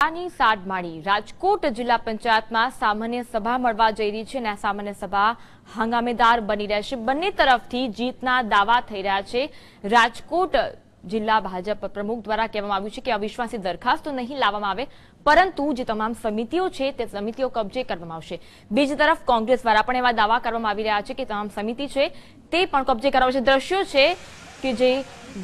ની સાડમાળી. રાજકોટ જિલ્લા પંચાયતમાં સામાન્ય સભા મળવા જઈ રહી છે અને આ સામાન્ય સભા હંગામેદાર બની રહેશે બંને તરફથી જીતના દાવા થઈ રહ્યા છે. રાજકોટ જિલ્લા ભાજપ પ્રમુખ દ્વારા કહેવામાં આવ્યું છે કે અવિશ્વાસી દરખાસ્તો નહીં લાવવામાં આવે, પરંતુ જે તમામ સમિતિઓ છે તે સમિતિઓ કબજે કરવામાં આવશે. બીજી તરફ કોંગ્રેસ દ્વારા પણ એવા દાવા કરવામાં આવી રહ્યા છે કે તમામ સમિતિ છે તે પણ કબજે કરાવશે દ્રશ્યો છે કે જે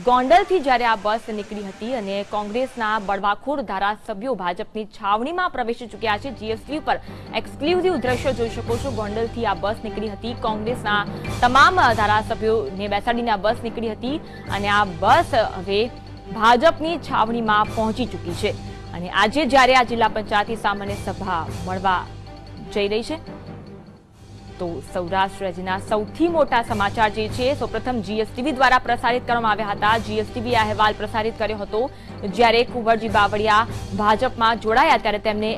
ગોંડલથી જ્યારે આ બસ નીકળી હતી અને કોંગ્રેસના બળવાખોર ધારાસભ્યો ભાજપની છાવણીમાં પ્રવેશી ચૂક્યા છે, જીએસટી પર એક્સક્લુઝિવ દ્રશ્યો જોઈ શકો છો. ગોંડલથી આ બસ નીકળી હતી. કોંગ્રેસના તમામ ધારાસભ્યોને બેસાડીને આ બસ નીકળી હતી અને આ બસ હવે ભાજપની છાવણીમાં પહોંચી ચૂકી છે. અને આજે જ્યારે આ જિલ્લા પંચાયતની સામાન્ય સભા મળવા જઈ રહી છે તો સૌરાષ્ટ્ર રાજ્યના સૌથી મોટા સમાચાર જે છે સૌપ્રથમ જીએસટીવી દ્વારા પ્રસારિત કરવામાં આવ્યા હતા. જીએસટીવી અહેવાલ પ્રસારિત કર્યો હતો, જ્યારે કુંવરજી બાવળિયા ભાજપમાં જોડાયા ત્યારે તેમને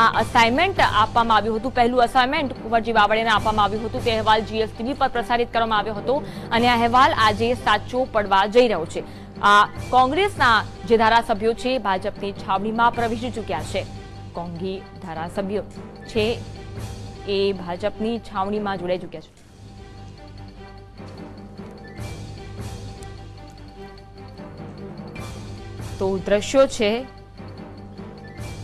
આ અસાઇનમેન્ટ આપવામાં આવ્યું હતું. પહેલું અસાઇનમેન્ટ કુંવરજી બાવળિયાને આપવામાં આવ્યું હતું. તે અહેવાલ જીએસટીવી પર પ્રસારિત કરવામાં આવ્યો હતો અને અહેવાલ આજે સાચો પડવા જઈ રહ્યો છે. આ કોંગ્રેસના જે ધારાસભ્યો છે, ભાજપની છાવણીમાં પ્રવેશી ચૂક્યા છે. કોંગી ધારાસભ્યો છે એ ભાજપની છાવણીમાં જોડાઈ ચૂક્યા છે. તો દ્રશ્યો છે,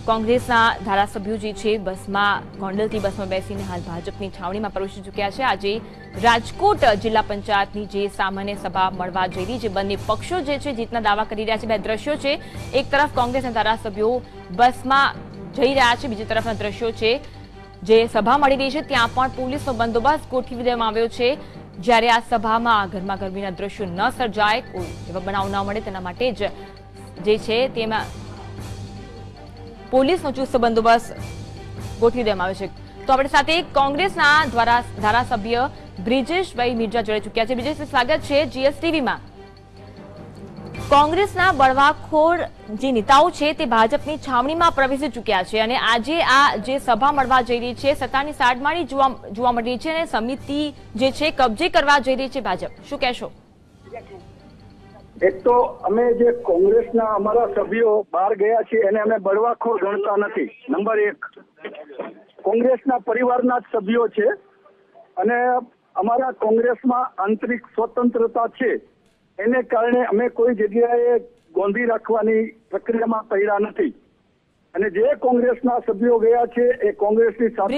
કોંગ્રેસના ધારાસભ્યો જે છે, બસમાં, ગોંડલથી બસમાં બેસીને હાલ ભાજપની છાવણીમાં પ્રવેશી ચૂક્યા છે. આજે રાજકોટ જિલ્લા પંચાયતની જે સામાન્ય સભા મળવા જઈ રહી છે, બંને પક્ષો જે છે, જીતના દાવા કરી રહ્યા છે. બે દ્રશ્યો છે. એક તરફ કોંગ્રેસના ધારાસભ્યો બસમાં જઈ રહ્યા છે, બીજી તરફના દ્રશ્યો છે. જે સભા મળી રહી છે, ત્યાં પણ પોલીસનો બંદોબસ્ત ગોઠવી દેવામાં આવ્યો છે. જ્યારે આ સભામાં ગરમા ગરમીના દ્રશ્યો ન સર્જાય, કોઈ એવા બનાવ ન મળે તેના માટે જ જે છે તેમાં પોલીસનો ચુસ્ત બંદોબસ્ત ગોઠવી દેવામાં આવ્યો છે. તો આપણી સાથે કોંગ્રેસના દ્વારા ધારાસભ્ય બ્રિજેશભાઈ મિર્જા જોડાઈ ચૂક્યા છે. બ્રિજેશભાઈ, સ્વાગત છે. જીએસટીવીમાં કોંગ્રેસના બળવાખોર જે નેતાઓ છે તે ભાજપની છાવણીમાં પ્રવેશી ચૂક્યા છે અને આજે આ જે સભા મળવા જઈ રહી છે, સત્તાની સાડમાળી જોવા જોવા મળી રહી છે અને સમિતિ જે છે કબજે કરવા જઈ રહી છે ભાજપ. શું કહેશો? એક તો અમે જે કોંગ્રેસના અમારા સભ્યો બહાર ગયા છે એને અમે બળવાખોર ગણતા નથી. નંબર એક, કોંગ્રેસના પરિવારના જ સભ્યો છે અને અમારા કોંગ્રેસમાં આંતરિક સ્વતંત્રતા છે. એને કારણે અમે કોઈ જગ્યાએ ગોંધી રાખવાની પ્રક્રિયામાં પડ્યા નથી. અને જે કોંગ્રેસના સભ્યો ગયા છે એ કોંગ્રેસની સાથે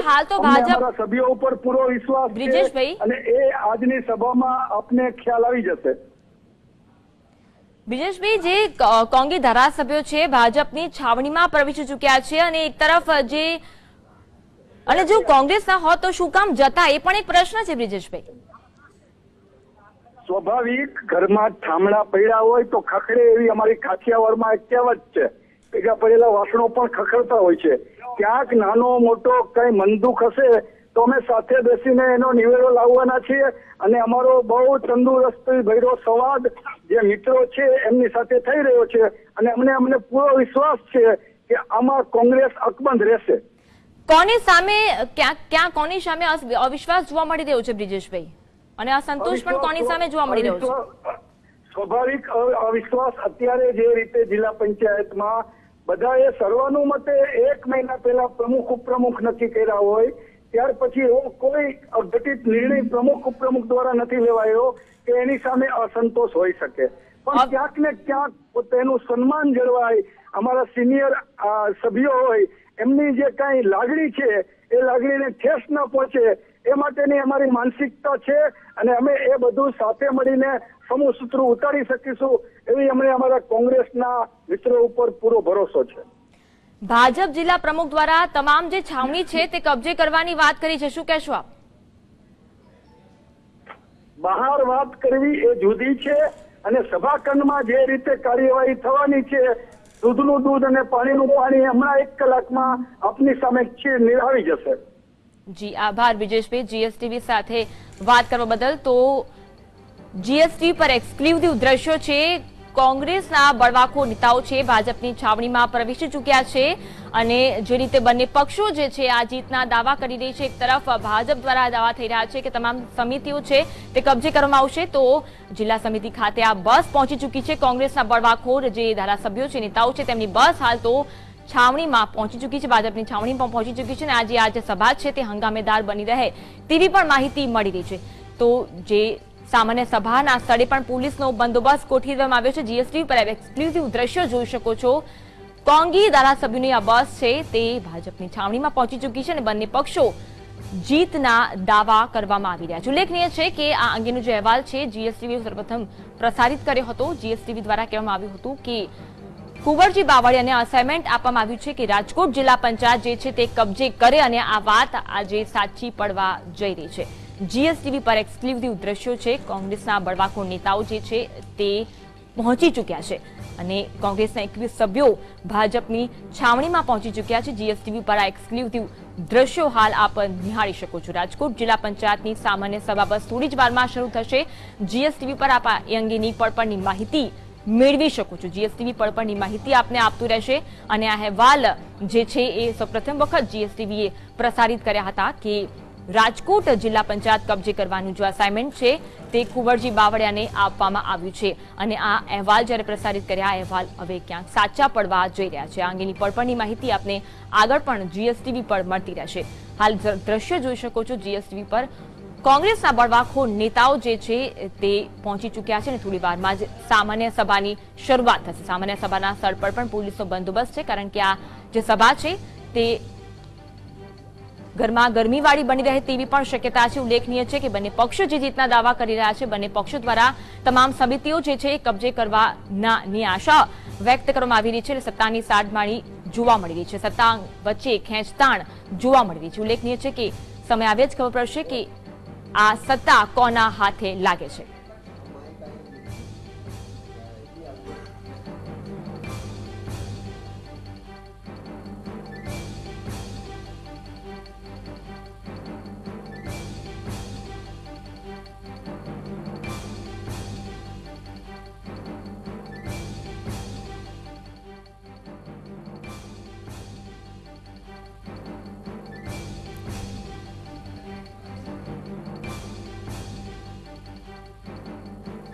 હાલ તો ભાજપ- સભ્યો ઉપર પૂરો વિશ્વાસ છે. અને એ આજની સભામાં આપને ખ્યાલ આવી જશે. બ્રિજેશભાઈ જે કોંગી ધારાસભ્યો છે ભાજપની છાવણીમાં પ્રવેશી ચૂક્યા છે અને એક તરફ જે અને જો કોંગ્રેસના હોત તો શું કામ જતા? એ પણ એક પ્રશ્ન છે બ્રિજેશભાઈ. સ્વાભાવિક ઘરમાં ઠામડા પડ્યા હોય તો ખખડે એવી અમારી કાઠિયાવાડમાં એક કહેવત છે. ભેગા પડેલા વાસણો પણ ખખડતા હોય છે. ક્યાંક નાનો મોટો કઈ મનદુખ હશે તો અમે સાથે બેસીને એનો નિવેડો લાવવાના છીએ અને અમારો બહુ તંદુરસ્ત ભૈરો સંવાદ જે મિત્રો છે એમની સાથે થઈ રહ્યો છે અને અમને અમને પૂરો વિશ્વાસ છે કે આમાં કોંગ્રેસ અકબંધ રહેશે. કોની સામે ક્યાં ક્યાં કોની સામે અવિશ્વાસ જોવા મળી રહ્યો છે બ્રિજેશભાઈ? અને અસંતોષ પણ કોની સામે જોવા મળી રહ્યો છે? સ્વાભાવિક અવિશ્વાસ અત્યારે જે રીતે જિલ્લા પંચાયતમાં બધાએ સર્વાનુમતે એક મહિના પહેલા પ્રમુખ ઉપપ્રમુખ નક્કી કર્યા હોય ત્યાર પછી એવો કોઈ અઘટિત નિર્ણય પ્રમુખ ઉપપ્રમુખ દ્વારા નથી લેવાયો કે એની સામે અસંતોષ હોઈ શકે. પણ ક્યાંક ને ક્યાંક તેનું સન્માન જળવાય અમારા સિનિયર સભ્યો હોય એમની જે કાંઈ લાગણી છે એ લાગણીને ઠેસ ન પહોંચે એ માટેની અમારી માનસિકતા છે અને અમે એ બધું સાથે મળીને સમૂહ સૂત્ર ઉતારી શકીશું એવી અમને અમારા કોંગ્રેસના મિત્રો ઉપર પૂરો ભરોસો છે. ભાજપ જિલ્લા પ્રમુખ દ્વારા તમામ જે છાવણી છે તે કબજે કરવાની વાત કરી છે. શું કહેશો આપ? બહાર વાત કરવી એ જુદી છે અને સભાખંડમાં જે રીતે કાર્યવાહી થવાની છે દૂધનું દૂધ અને પાણીનું પાણી હમણાં એક કલાકમાં આપની સામે નિરાવી જશે. જી, આભાર, વિજેશભાઈ. જીએસટીવી સાથે વાત કરવા બદલ તો જીએસટી પર એક્સક્લુઝિવ દ્રશ્યો છે. કોંગ્રેસના બળવાખોર નેતાઓ છે, ભાજપની છાવણીમાં પ્રવેશી ચૂક્યા છે અને જે રીતે બંને પક્ષો જે છે, આ જીતના દાવા કરી રહી છે. એક તરફ ભાજપ દ્વારા દાવા થઈ રહ્યા છે કે તમામ સમિતિઓ છે તે કબજે કરવામાં આવશે. તો જિલ્લા સમિતિ ખાતે આ બસ પહોંચી ચૂકી છે. કોંગ્રેસના બળવાખોર જે ધારાસભ્યો છે, નેતાઓ છે, તેમની બસ હાલ તો છાવણીમાં પહોંચી ચૂકી છે. ભાજપની છાવણીમાં પહોંચી ચૂકી છે અને આજે આ જે સભા છે તે હંગામેદાર બની રહે તેવી પણ માહિતી મળી રહી છે. તો જે સામાન્ય સભાના સ્થળે પણ પોલીસનો બંદોબસ્ત ગોઠવી દેવામાં આવ્યો છે. જીએસટી પર એક્સક્લુઝિવ દ્રશ્યો જોઈ શકો છો. કોંગી ધારાસભ્યોની આ બસ છે તે ભાજપની છાવણીમાં પહોંચી ચૂકી છે અને બંને પક્ષો જીતના દાવા કરવામાં આવી રહ્યા છે. ઉલ્લેખનીય છે કે આ અંગેનો જે અહેવાલ છે જીએસટીવી સર્વપ્રથમ પ્રસારિત કર્યો હતો. જીએસટીવી દ્વારા કહેવામાં આવ્યું હતું કે કુંવરજી બાવળિયાને અસાઇનમેન્ટ આપવામાં આવ્યું છે કે રાજકોટ જિલ્લા પંચાયત જે છે તે કબજે કરે અને આ વાત આજે સાચી પડવા જઈ રહી છે. જીએસટીવી પર એક્સક્લુઝિવ દ્રશ્યો છે. કોંગ્રેસના બળવાખોર નેતાઓ જે છે તે પહોંચી ચૂક્યા છે અને કોંગ્રેસના એકવીસ સભ્યો ભાજપની છાવણીમાં પહોંચી ચૂક્યા છે. જીએસટીવી પર આ એક્સક્લુઝિવ દ્રશ્યો હાલ આપ નિહાળી શકો છો. રાજકોટ જિલ્લા પંચાયતની સામાન્ય સભા બસ થોડી જ વારમાં શરૂ થશે. જીએસટીવી પર આપ અંગેની પડપણની માહિતી મેળવી શકો છો. જીએસટીવી પડપણની માહિતી આપને આપતું રહેશે. અને આ અહેવાલ જે છે એ સૌપ્રથમ વખત જીએસટીવીએ પ્રસારિત કર્યા હતા કે રાજકોટ જિલ્લા પંચાયત કબજે કરવાનું જો અસાઇનમેન્ટ છે, તે કુંવરજી બાવળિયાને આપવામાં આવ્યું છે. અને આ અહેવાલ જ્યારે પ્રસારિત કર્યા, આ અહેવાલ હવે ક્યાંક સાચા પડવા જઈ રહ્યા છે. આ અંગેની પડપણની માહિતી આપને આગળ પણ જીએસટીવી પર મળતી રહેશે. હાલ દ્રશ્ય જોઈ શકો છો જીએસટીવી પર. કોંગ્રેસના બળવાખોર નેતાઓ જે છે, તે પહોંચી ચૂક્યા છે અને થોડી વારમાં જ સામાન્ય સભાની શરૂઆત થશે. સામાન્ય સભાના સ્થળ પર પણ પોલીસનો બંદોબસ્ત છે, કારણ કે આ જે સભા છે, તે ઘરમાં ગરમીવાળી બની રહે તેવી પણ શક્યતા છે. ઉલ્લેખનીય છે કે બંને પક્ષો જે જીતના દાવા કરી રહ્યા છે, બંને પક્ષો દ્વારા તમામ સમિતિઓ જે છે, કબજે કરવાની આશા વ્યક્ત કરવામાં આવી રહી છે અને સત્તાની સાડમાળી જોવા મળી રહી છે. સત્તા વચ્ચે ખેંચતાણ જોવા મળી રહી છે. ઉલ્લેખનીય છે કે સમય આવે જ ખબર પડશે કે આ સત્તા કોના હાથે લાગે છે?